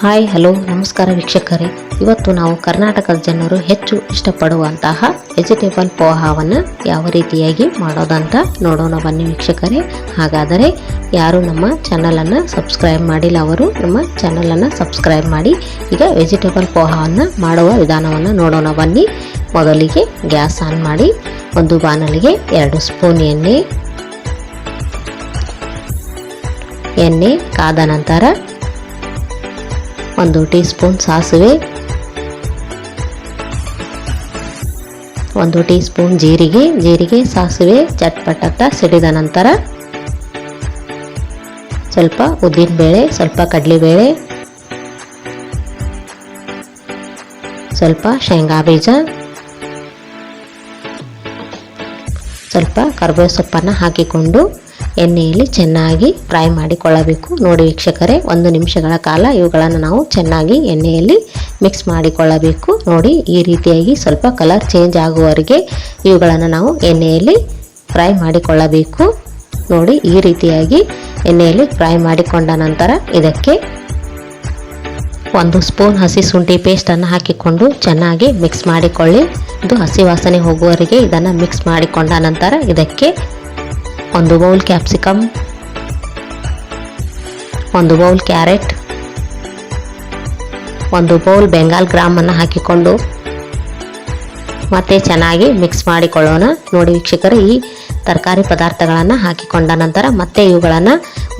Hi, hello, ನಮಸ್ಕಾರ ವೀಕ್ಷಕರೇ. ಇವತ್ತು ನಾವು ಕರ್ನಾಟಕದ ಜನರು ಹೆಚ್ಚು ಇಷ್ಟಪಡುವಂತಹ ವೆಜಿಟೇಬಲ್ ಪೋಹಾವನ್ನು ಯಾವ ರೀತಿಯಾಗಿ ಮಾಡೋದಂತ ನೋಡೋಣ ಬನ್ನಿ ವೀಕ್ಷಕರೇ. ಹಾಗಾದರೆ ಯಾರು ನಮ್ಮ ಚಾನಲನ್ನು ಸಬ್ಸ್ಕ್ರೈಬ್ ಮಾಡಿಲ್ಲ ಅವರು ನಮ್ಮ ಚಾನಲನ್ನು ಸಬ್ಸ್ಕ್ರೈಬ್ ಮಾಡಿ, ಈಗ ವೆಜಿಟೇಬಲ್ ಪೋಹಾವನ್ನು ಮಾಡುವ ವಿಧಾನವನ್ನು ನೋಡೋಣ ಬನ್ನಿ. ಮೊದಲಿಗೆ ಗ್ಯಾಸ್ ಆನ್ ಮಾಡಿ, ಒಂದು ಬಾಣಲಿಗೆ ಎರಡು ಸ್ಪೂನ್ ಎಣ್ಣೆ ಎಣ್ಣೆ ಕಾದ ನಂತರ ಒಂದು ಟೀ ಸ್ಪೂನ್ ಸಾಸಿವೆ, ಒಂದು ಟೀ ಸ್ಪೂನ್ ಜೀರಿಗೆ ಜೀರಿಗೆ, ಸಾಸಿವೆ ಚಟ್ಪಟ ಸಿಡಿದ ನಂತರ ಸ್ವಲ್ಪ ಉದ್ದಿನಬೇಳೆ ಸ್ವಲ್ಪ ಕಡಲೆಬೇಳೆ ಸ್ವಲ್ಪ ಶೇಂಗಾ ಬೀಜ, ಸ್ವಲ್ಪ ಕರ್ಬೇವು ಸೊಪ್ಪನ್ನು ಹಾಕಿಕೊಂಡು ಎಣ್ಣೆಯಲ್ಲಿ ಚೆನ್ನಾಗಿ ಫ್ರೈ ಮಾಡಿಕೊಳ್ಳಬೇಕು. ನೋಡಿ ವೀಕ್ಷಕರೇ, ಒಂದು ನಿಮಿಷಗಳ ಕಾಲ ಇವುಗಳನ್ನು ನಾವು ಚೆನ್ನಾಗಿ ಎಣ್ಣೆಯಲ್ಲಿ ಮಿಕ್ಸ್ ಮಾಡಿಕೊಳ್ಳಬೇಕು. ನೋಡಿ, ಈ ರೀತಿಯಾಗಿ ಸ್ವಲ್ಪ ಕಲರ್ ಚೇಂಜ್ ಆಗುವವರೆಗೆ ಇವುಗಳನ್ನು ನಾವು ಎಣ್ಣೆಯಲ್ಲಿ ಫ್ರೈ ಮಾಡಿಕೊಳ್ಳಬೇಕು. ನೋಡಿ, ಈ ರೀತಿಯಾಗಿ ಎಣ್ಣೆಯಲ್ಲಿ ಫ್ರೈ ಮಾಡಿಕೊಂಡ ನಂತರ ಇದಕ್ಕೆ ಒಂದು ಸ್ಪೂನ್ ಹಸಿ ಶುಂಠಿ ಪೇಸ್ಟನ್ನು ಹಾಕಿಕೊಂಡು ಚೆನ್ನಾಗಿ ಮಿಕ್ಸ್ ಮಾಡಿಕೊಳ್ಳಿ. ಇದು ಹಸಿ ವಾಸನೆ ಹೋಗುವವರೆಗೆ ಇದನ್ನು ಮಿಕ್ಸ್ ಮಾಡಿಕೊಂಡ ನಂತರ ಇದಕ್ಕೆ ಒಂದು ಬೌಲ್ ಕ್ಯಾಪ್ಸಿಕಮ್ ಒಂದು ಬೌಲ್ ಕ್ಯಾರೆಟ್ ಒಂದು ಬೌಲ್ ಬೆಂಗಾಲ್ ಗ್ರಾಮನ್ನು ಹಾಕಿಕೊಂಡು ಮತ್ತೆ ಚೆನ್ನಾಗಿ ಮಿಕ್ಸ್ ಮಾಡಿಕೊಳ್ಳೋಣ. ನೋಡಿ ವೀಕ್ಷಕರು, ಈ ತರಕಾರಿ ಪದಾರ್ಥಗಳನ್ನು ಹಾಕಿಕೊಂಡ ನಂತರ ಮತ್ತೆ ಇವುಗಳನ್ನು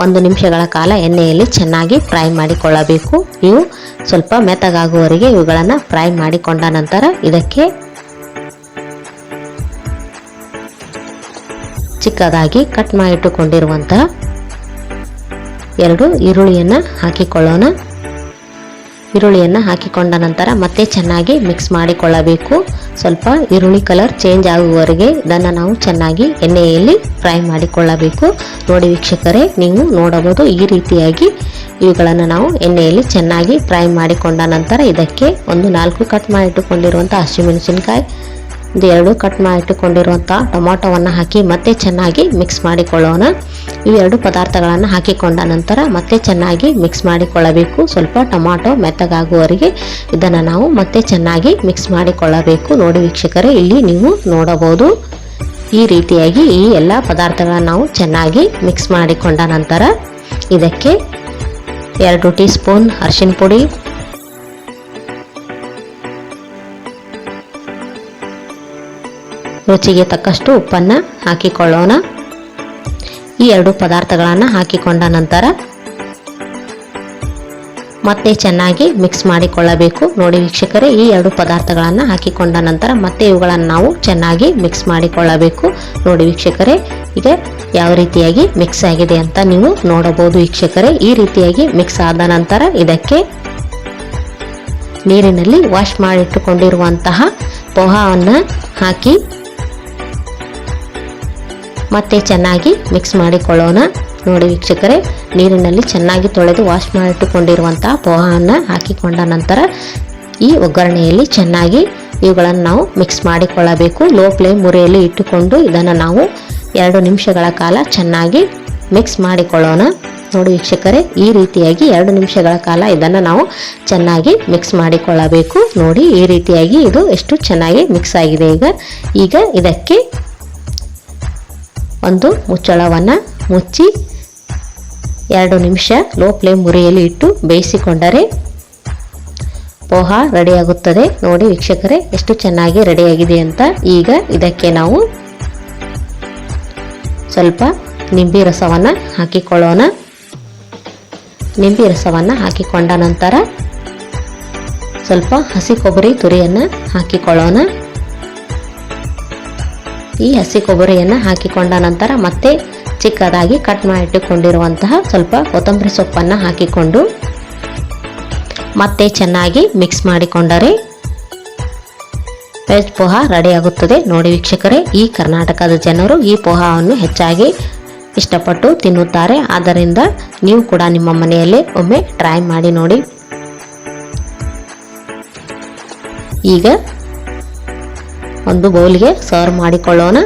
ಒಂದು ನಿಮಿಷಗಳ ಕಾಲ ಎಣ್ಣೆಯಲ್ಲಿ ಚೆನ್ನಾಗಿ ಫ್ರೈ ಮಾಡಿಕೊಳ್ಳಬೇಕು. ಇವು ಸ್ವಲ್ಪ ಮೆತ್ತಗಾಗುವವರೆಗೆ ಇವುಗಳನ್ನು ಫ್ರೈ ಮಾಡಿಕೊಂಡ ನಂತರ ಇದಕ್ಕೆ ಚಿಕ್ಕದಾಗಿ ಕಟ್ ಮಾಡಿಟ್ಟುಕೊಂಡಿರುವಂತಹ ಎರಡು ಈರುಳ್ಳಿಯನ್ನು ಹಾಕಿಕೊಳ್ಳೋಣ. ಈರುಳ್ಳಿಯನ್ನು ಹಾಕಿಕೊಂಡ ನಂತರ ಮತ್ತೆ ಚೆನ್ನಾಗಿ ಮಿಕ್ಸ್ ಮಾಡಿಕೊಳ್ಳಬೇಕು. ಸ್ವಲ್ಪ ಈರುಳ್ಳಿ ಕಲರ್ ಚೇಂಜ್ ಆಗುವವರೆಗೆ ಇದನ್ನು ನಾವು ಚೆನ್ನಾಗಿ ಎಣ್ಣೆಯಲ್ಲಿ ಫ್ರೈ ಮಾಡಿಕೊಳ್ಳಬೇಕು. ನೋಡಿ ವೀಕ್ಷಕರೇ, ನೀವು ನೋಡಬಹುದು ಈ ರೀತಿಯಾಗಿ ಇವುಗಳನ್ನು ನಾವು ಎಣ್ಣೆಯಲ್ಲಿ ಚೆನ್ನಾಗಿ ಫ್ರೈ ಮಾಡಿಕೊಂಡ ನಂತರ ಇದಕ್ಕೆ ಒಂದು ನಾಲ್ಕು ಕಟ್ ಮಾಡಿಟ್ಟುಕೊಂಡಿರುವಂಥ ಹಸಿಮೆಣಸಿನಕಾಯಿ ಒಂದು ಎರಡು ಕಟ್ ಮಾಡಿಟ್ಟುಕೊಂಡಿರುವಂಥ ಟೊಮೊಟೊವನ್ನು ಹಾಕಿ ಮತ್ತೆ ಚೆನ್ನಾಗಿ ಮಿಕ್ಸ್ ಮಾಡಿಕೊಳ್ಳೋಣ. ಈ ಎರಡು ಪದಾರ್ಥಗಳನ್ನು ಹಾಕಿಕೊಂಡ ನಂತರ ಮತ್ತೆ ಚೆನ್ನಾಗಿ ಮಿಕ್ಸ್ ಮಾಡಿಕೊಳ್ಳಬೇಕು. ಸ್ವಲ್ಪ ಟೊಮಾಟೊ ಮೆತ್ತಗಾಗುವವರೆಗೆ ಇದನ್ನು ನಾವು ಮತ್ತೆ ಚೆನ್ನಾಗಿ ಮಿಕ್ಸ್ ಮಾಡಿಕೊಳ್ಳಬೇಕು. ನೋಡಿ ವೀಕ್ಷಕರೇ, ಇಲ್ಲಿ ನೀವು ನೋಡಬಹುದು. ಈ ರೀತಿಯಾಗಿ ಈ ಎಲ್ಲ ಪದಾರ್ಥಗಳನ್ನು ನಾವು ಚೆನ್ನಾಗಿ ಮಿಕ್ಸ್ ಮಾಡಿಕೊಂಡ ನಂತರ ಇದಕ್ಕೆ ಎರಡು ಟೀ ಸ್ಪೂನ್ ಅರಿಶಿನ ಪುಡಿ ರುಚಿಗೆ ತಕ್ಕಷ್ಟು ಉಪ್ಪನ್ನು ಹಾಕಿಕೊಳ್ಳೋಣ. ಈ ಎರಡು ಪದಾರ್ಥಗಳನ್ನು ಹಾಕಿಕೊಂಡ ನಂತರ ಮತ್ತೆ ಚೆನ್ನಾಗಿ ಮಿಕ್ಸ್ ಮಾಡಿಕೊಳ್ಳಬೇಕು. ನೋಡಿ ವೀಕ್ಷಕರೇ, ಈ ಎರಡು ಪದಾರ್ಥಗಳನ್ನು ಹಾಕಿಕೊಂಡ ನಂತರ ಮತ್ತೆ ಇವುಗಳನ್ನು ನಾವು ಚೆನ್ನಾಗಿ ಮಿಕ್ಸ್ ಮಾಡಿಕೊಳ್ಳಬೇಕು. ನೋಡಿ ವೀಕ್ಷಕರೇ, ಈಗ ಯಾವ ರೀತಿಯಾಗಿ ಮಿಕ್ಸ್ ಆಗಿದೆ ಅಂತ ನೀವು ನೋಡಬಹುದು ವೀಕ್ಷಕರೇ. ಈ ರೀತಿಯಾಗಿ ಮಿಕ್ಸ್ ಆದ ನಂತರ ಇದಕ್ಕೆ ನೀರಿನಲ್ಲಿ ವಾಶ್ ಮಾಡಿಟ್ಟುಕೊಂಡಿರುವಂತಹ ಪೋಹಾವನ್ನು ಹಾಕಿ ಮತ್ತೆ ಚೆನ್ನಾಗಿ ಮಿಕ್ಸ್ ಮಾಡಿಕೊಳ್ಳೋಣ. ನೋಡಿ ವೀಕ್ಷಕರೇ, ನೀರಿನಲ್ಲಿ ಚೆನ್ನಾಗಿ ತೊಳೆದು ವಾಶ್ ಮಾಡಿಟ್ಟುಕೊಂಡಿರುವಂತಹ ಪೋಹವನ್ನು ಹಾಕಿಕೊಂಡ ನಂತರ ಈ ಒಗ್ಗರಣೆಯಲ್ಲಿ ಚೆನ್ನಾಗಿ ಇವುಗಳನ್ನು ನಾವು ಮಿಕ್ಸ್ ಮಾಡಿಕೊಳ್ಳಬೇಕು. ಲೋ ಫ್ಲೇಮ್ ಮುರಿಯಲ್ಲಿ ಇಟ್ಟುಕೊಂಡು ಇದನ್ನು ನಾವು ಎರಡು ನಿಮಿಷಗಳ ಕಾಲ ಚೆನ್ನಾಗಿ ಮಿಕ್ಸ್ ಮಾಡಿಕೊಳ್ಳೋಣ. ನೋಡಿ ವೀಕ್ಷಕರೇ, ಈ ರೀತಿಯಾಗಿ ಎರಡು ನಿಮಿಷಗಳ ಕಾಲ ಇದನ್ನು ನಾವು ಚೆನ್ನಾಗಿ ಮಿಕ್ಸ್ ಮಾಡಿಕೊಳ್ಳಬೇಕು. ನೋಡಿ, ಈ ರೀತಿಯಾಗಿ ಇದು ಎಷ್ಟು ಚೆನ್ನಾಗಿ ಮಿಕ್ಸ್ ಆಗಿದೆ ಈಗ. ಈಗ ಇದಕ್ಕೆ ಒಂದು ಮುಚ್ಚಳವನ್ನು ಮುಚ್ಚಿ ಎರಡು ನಿಮಿಷ ಲೋ ಫ್ಲೇಮ್ ಮುರಿಯಲ್ಲಿ ಇಟ್ಟು ಬೇಯಿಸಿಕೊಂಡರೆ ಪೋಹ ರೆಡಿಯಾಗುತ್ತದೆ. ನೋಡಿ ವೀಕ್ಷಕರೇ, ಎಷ್ಟು ಚೆನ್ನಾಗಿ ರೆಡಿಯಾಗಿದೆ ಅಂತ. ಈಗ ಇದಕ್ಕೆ ನಾವು ಸ್ವಲ್ಪ ನಿಂಬೆ ರಸವನ್ನು ಹಾಕಿಕೊಳ್ಳೋಣ. ನಿಂಬೆ ರಸವನ್ನು ಹಾಕಿಕೊಂಡ ನಂತರ ಸ್ವಲ್ಪ ಹಸಿ ಕೊಬ್ಬರಿ ತುರಿಯನ್ನು ಹಾಕಿಕೊಳ್ಳೋಣ. ಈ ಹಸಿ ಕೊಬ್ಬರಿಯನ್ನು ಹಾಕಿಕೊಂಡ ನಂತರ ಮತ್ತೆ ಚಿಕ್ಕದಾಗಿ ಕಟ್ ಮಾಡಿಟ್ಟುಕೊಂಡಿರುವಂತಹ ಸ್ವಲ್ಪ ಕೊತ್ತಂಬರಿ ಸೊಪ್ಪನ್ನು ಹಾಕಿಕೊಂಡು ಮತ್ತೆ ಚೆನ್ನಾಗಿ ಮಿಕ್ಸ್ ಮಾಡಿಕೊಂಡರೆ ವೆಜ್ ಪೋಹ ರೆಡಿಯಾಗುತ್ತದೆ ನೋಡಿ ವೀಕ್ಷಕರೇ, ಈ ಕರ್ನಾಟಕದ ಜನರು ಈ ಪೋಹವನ್ನು ಹೆಚ್ಚಾಗಿ ಇಷ್ಟಪಟ್ಟು ತಿನ್ನುತ್ತಾರೆ. ಆದ್ದರಿಂದ ನೀವು ಕೂಡ ನಿಮ್ಮ ಮನೆಯಲ್ಲೇ ಒಮ್ಮೆ ಟ್ರೈ ಮಾಡಿ ನೋಡಿ. ಈಗ ಒಂದು ಬೌಲ್ಗೆ ಸರ್ವ್ ಮಾಡಿಕೊಳ್ಳೋಣ.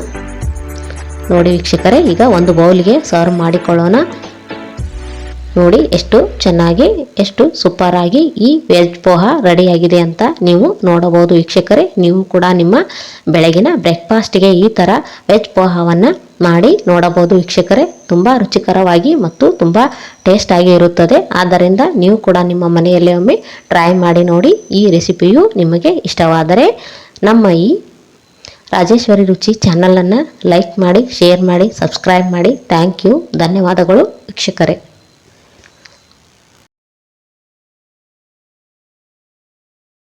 ನೋಡಿ ವೀಕ್ಷಕರೇ, ಈಗ ಒಂದು ಬೌಲ್ಗೆ ಸರ್ವ್ ಮಾಡಿಕೊಳ್ಳೋಣ. ನೋಡಿ ಎಷ್ಟು ಚೆನ್ನಾಗಿ, ಎಷ್ಟು ಸೂಪರಾಗಿ ಈ ವೆಜ್ ಪೋಹ ರೆಡಿಯಾಗಿದೆ ಅಂತ ನೀವು ನೋಡಬಹುದು ವೀಕ್ಷಕರೇ. ನೀವು ಕೂಡ ನಿಮ್ಮ ಬೆಳಗಿನ ಬ್ರೇಕ್ಫಾಸ್ಟ್ಗೆ ಈ ಥರ ವೆಜ್ ಪೋಹವನ್ನು ಮಾಡಿ ನೋಡಬಹುದು ವೀಕ್ಷಕರೇ. ತುಂಬ ರುಚಿಕರವಾಗಿ ಮತ್ತು ತುಂಬ ಟೇಸ್ಟ್ ಆಗಿ ಇರುತ್ತದೆ. ಆದ್ದರಿಂದ ನೀವು ಕೂಡ ನಿಮ್ಮ ಮನೆಯಲ್ಲಿ ಒಮ್ಮೆ ಟ್ರೈ ಮಾಡಿ ನೋಡಿ ಈ ರೆಸಿಪಿಯು ನಿಮಗೆ ಇಷ್ಟವಾದರೆ ನಮ್ಮ ಈ ರಾಜೇಶ್ವರಿ ರುಚಿ ಚಾನಲನ್ನು ಲೈಕ್ ಮಾಡಿ ಶೇರ್ ಮಾಡಿ ಸಬ್ಸ್ಕ್ರೈಬ್ ಮಾಡಿ. ಥ್ಯಾಂಕ್ ಯು ಧನ್ಯವಾದಗಳು ವೀಕ್ಷಕರೇ.